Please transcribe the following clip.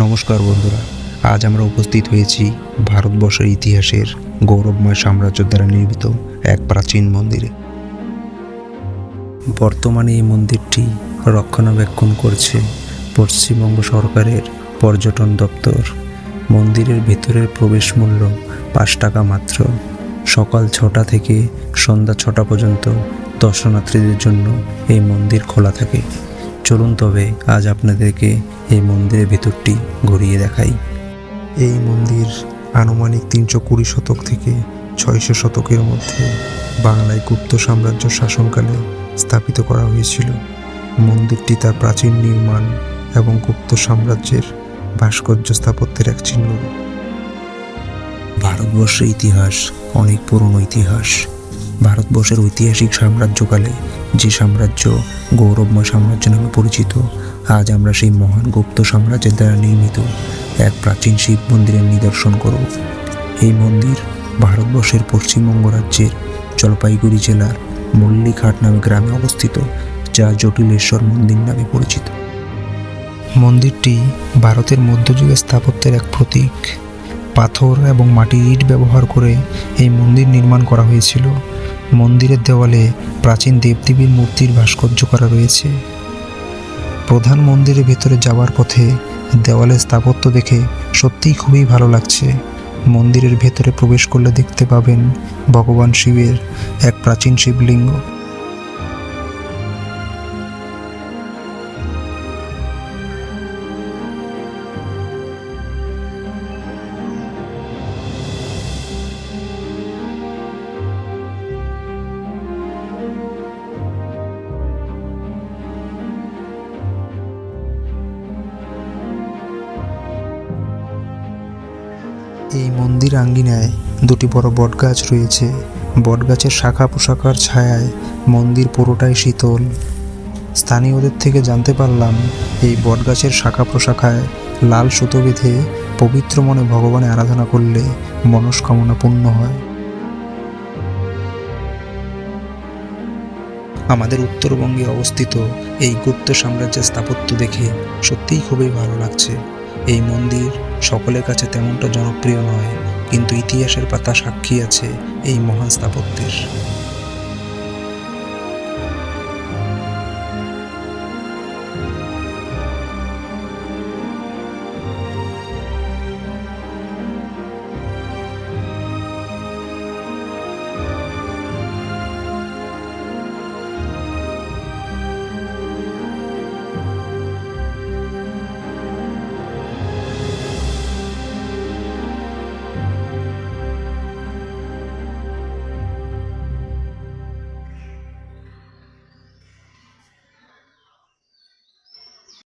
নমস্কার বন্ধুরা, আজ আমরা উপস্থিত হয়েছি ভারতবর্ষের ইতিহাসের গৌরবময় সাম্রাজ্য দ্বারা নির্মিত এক প্রাচীন মন্দিরে। বর্তমানে এই মন্দিরটি রক্ষণাবেক্ষণ করছে পশ্চিমবঙ্গ সরকারের পর্যটন দপ্তর। মন্দিরের ভেতরের প্রবেশ মূল্য পাঁচ টাকা মাত্র। সকাল ছটা থেকে সন্ধ্যা ছটা পর্যন্ত দর্শনার্থীদের জন্য এই মন্দির খোলা থাকে। চলুন তবে আজ আপনাদেরকে এই মন্দিরের ভেতরটি ঘুরিয়ে দেখাই। এই মন্দির আনুমানিক তিনশো কুড়ি শতক থেকে ছয়শো শতকের মধ্যে বাংলায় গুপ্ত সাম্রাজ্য শাসনকালে স্থাপিত করা হয়েছিল। মন্দিরটি তার প্রাচীন নির্মাণ এবং গুপ্ত সাম্রাজ্যের ভাস্কর্য স্থাপত্যের এক চিহ্ন। ভারতবর্ষের ইতিহাস অনেক পুরনো ইতিহাস। ভারতবর্ষের ঐতিহাসিক সাম্রাজ্যকালে যে সাম্রাজ্য গৌরবময় সাম্রাজ্য নামে পরিচিত, আজ আমরা সেই মহান গুপ্ত সাম্রাজ্যের দ্বারা নির্মিত এক প্রাচীন শিব মন্দিরের নিদর্শন করব। এই মন্দির ভারতবর্ষের পশ্চিমবঙ্গ রাজ্যের জলপাইগুড়ি জেলার মল্লিকহাট নামে গ্রামে অবস্থিত, যা জটিলেশ্বর মন্দির নামে পরিচিত। মন্দিরটি ভারতের মধ্যযুগের স্থাপত্যের এক প্রতীক। পাথর এবং মাটির ইট ব্যবহার করে এই মন্দির নির্মাণ করা হয়েছিল। মন্দিরের দেওয়ালে প্রাচীন দেবদেবীর মূর্তির ভাস্কর্য করা রয়েছে। প্রধান মন্দিরের ভেতরে যাওয়ার পথে দেওয়ালের স্থাপত্য দেখে সত্যিই খুবই ভালো লাগছে। মন্দিরের ভেতরে প্রবেশ করলে দেখতে পাবেন ভগবান শিবের এক প্রাচীন শিবলিঙ্গ। এই মন্দির আঙ্গিনায় দুটি বড় বটগাছ রয়েছে। বটগাছের শাখা পোশাকার ছায়ায় মন্দির পুরোটাই শীতল। স্থানীয়দের থেকে জানতে পারলাম, এই বটগাছের শাখা প্রশাখায় লাল সুতো বেঁধে পবিত্র মনে ভগবানের আরাধনা করলে মনস্কামনা পূর্ণ হয়। আমাদের উত্তরবঙ্গে অবস্থিত এই গুপ্ত সাম্রাজ্যের স্থাপত্য দেখে সত্যিই খুবই ভালো লাগছে। এই মন্দির সকলের কাছে তেমনটা জনপ্রিয় নয় কিন্তু ইতিহাসের পাতা সাক্ষী আছে এই মহান স্থাপত্যের